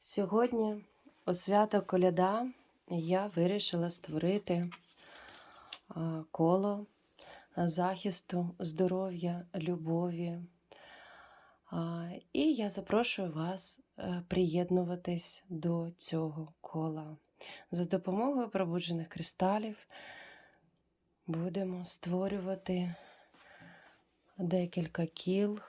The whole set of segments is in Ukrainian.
Сьогодні у свято Коляда я вирішила створити коло захисту, здоров'я, любові. І я запрошую вас е, приєднуватись до цього кола. За допомогою пробуджених кристалів будемо створювати декілька кіл,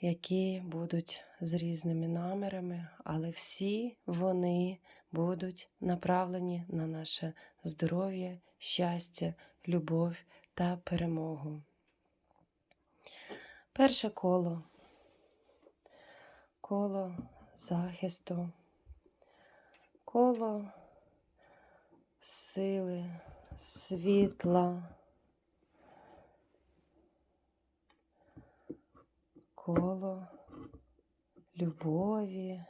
які будуть з різними намірами, але всі вони будуть направлені на наше здоров'я, щастя, любов та перемогу. Перше коло коло захисту, коло сили, світла. Коло любові,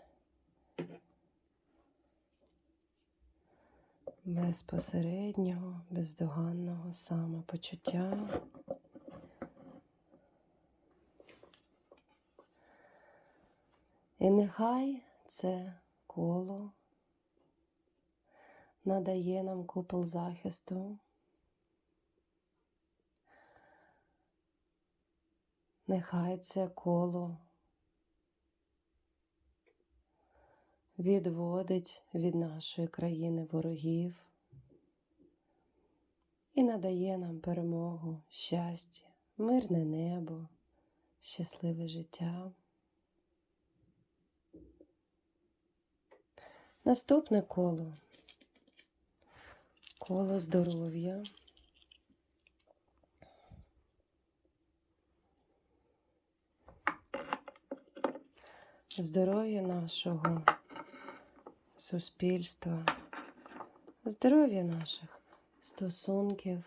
безпосереднього, бездоганного самопочуття. І нехай це коло надає нам купол захисту. Нехай це коло відводить від нашої країни ворогів і надає нам перемогу, щастя, мирне небо, щасливе життя. Наступне коло коло здоров'я. Здоров'я нашого суспільства, здоров'я наших стосунків,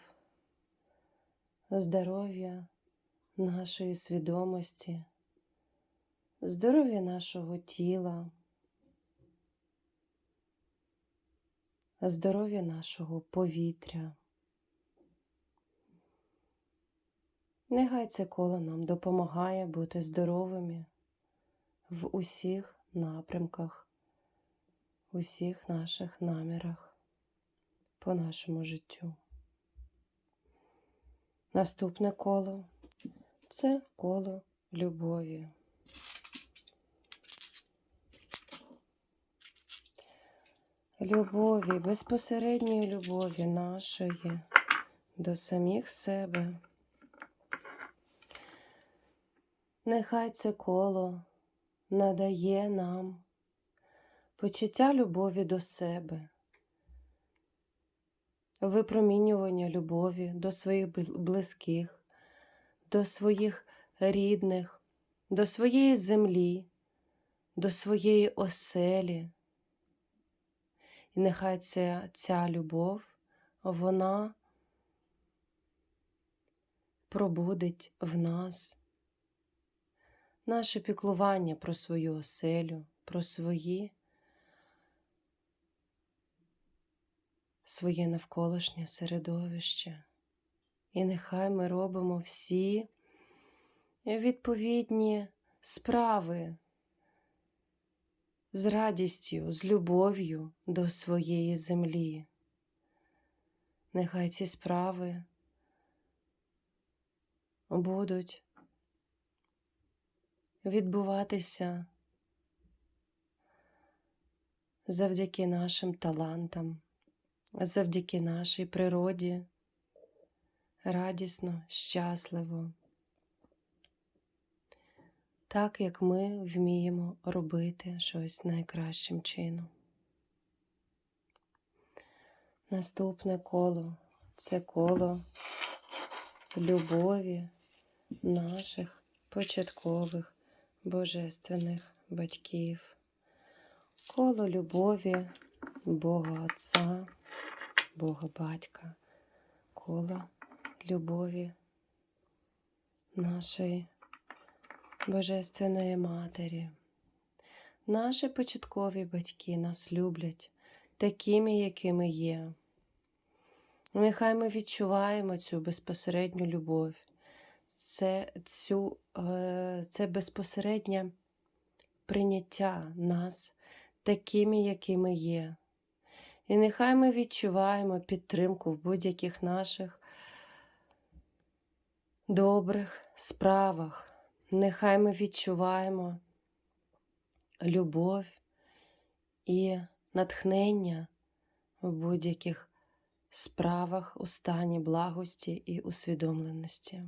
здоров'я нашої свідомості, здоров'я нашого тіла, здоров'я нашого повітря. Нехай це коло нам допомагає бути здоровими в усіх напрямках, в усіх наших намірах по нашому життю. Наступне коло це коло любові. Любові, безпосередньої любові нашої до самих себе. Нехай це коло надає нам почуття любові до себе, випромінювання любові до своїх близьких, до своїх рідних, до своєї землі, до своєї оселі. І нехай ця, ця любов, вона пробудить в нас наше піклування про свою оселю, про свої, своє навколишнє середовище. І нехай ми робимо всі відповідні справи з радістю, з любов'ю до своєї землі. Нехай ці справи будуть відбуватися завдяки нашим талантам, завдяки нашій природі, радісно, щасливо, так як ми вміємо робити щось найкращим чином. Наступне коло це коло любові наших початкових божественних батьків, коло любові Бога Отця, Бога Батька, коло любові нашої Божественної Матері. Наші початкові батьки нас люблять такими, якими є. Нехай ми відчуваємо цю безпосередню любов це, цю, е, це безпосереднє прийняття нас такими, якими є. І нехай ми відчуваємо підтримку в будь-яких наших добрих справах. Нехай ми відчуваємо любов і натхнення в будь-яких справах у стані благості і усвідомленості.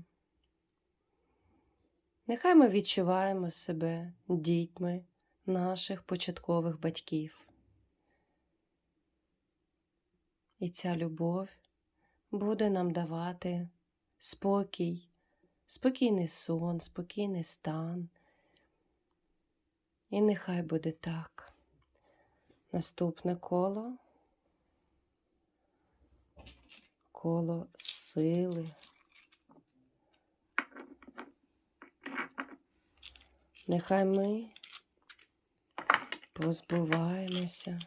Нехай ми відчуваємо себе дітьми наших початкових батьків. І ця любов буде нам давати спокій, спокійний сон, спокійний стан. І нехай буде так. Наступне коло. Коло сили. Нехай ми позбуваємося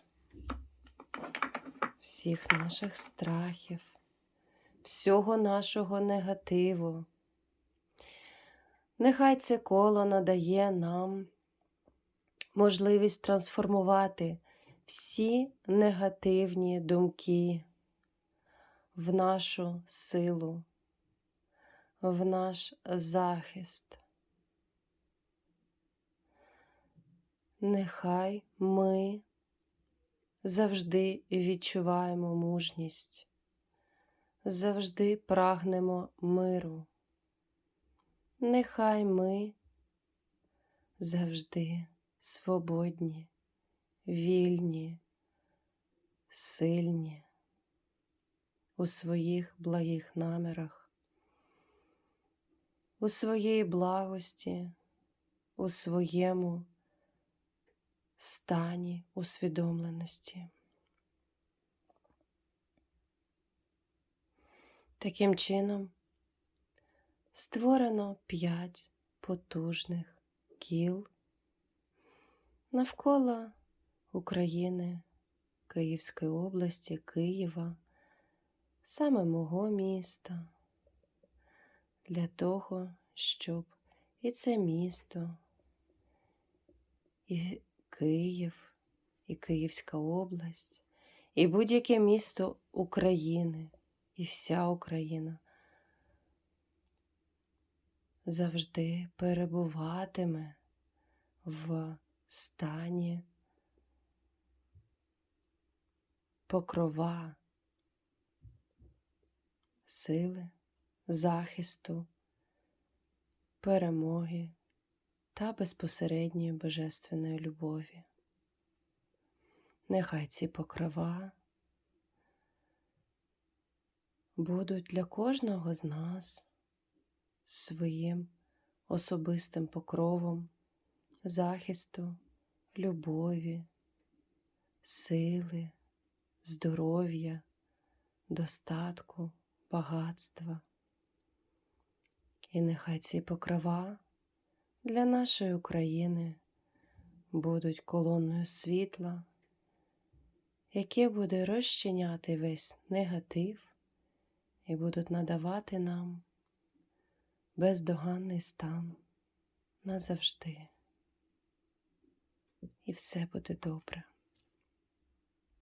всіх наших страхів, всього нашого негативу. Нехай це коло надає нам можливість трансформувати всі негативні думки в нашу силу, в наш захист. Нехай ми завжди відчуваємо мужність, завжди прагнемо миру. Нехай ми завжди свободні, вільні, сильні у своїх благих намірах, у своїй благості, у своєму стані усвідомленості. Таким чином створено п'ять потужних кіл навколо України, Київської області, Києва, саме мого міста, для того, щоб і це місто, і Київ, і Київська область, і будь-яке місто України, і вся Україна завжди перебуватиме в стані покрова сили, захисту, перемоги та безпосередньої божественної любові. Нехай ці покрова будуть для кожного з нас своїм особистим покровом захисту, любові, сили, здоров'я, достатку, багатства. І нехай ці покрова для нашої України будуть колоною світла, яке буде розчиняти весь негатив і будуть надавати нам бездоганний стан назавжди. І все буде добре.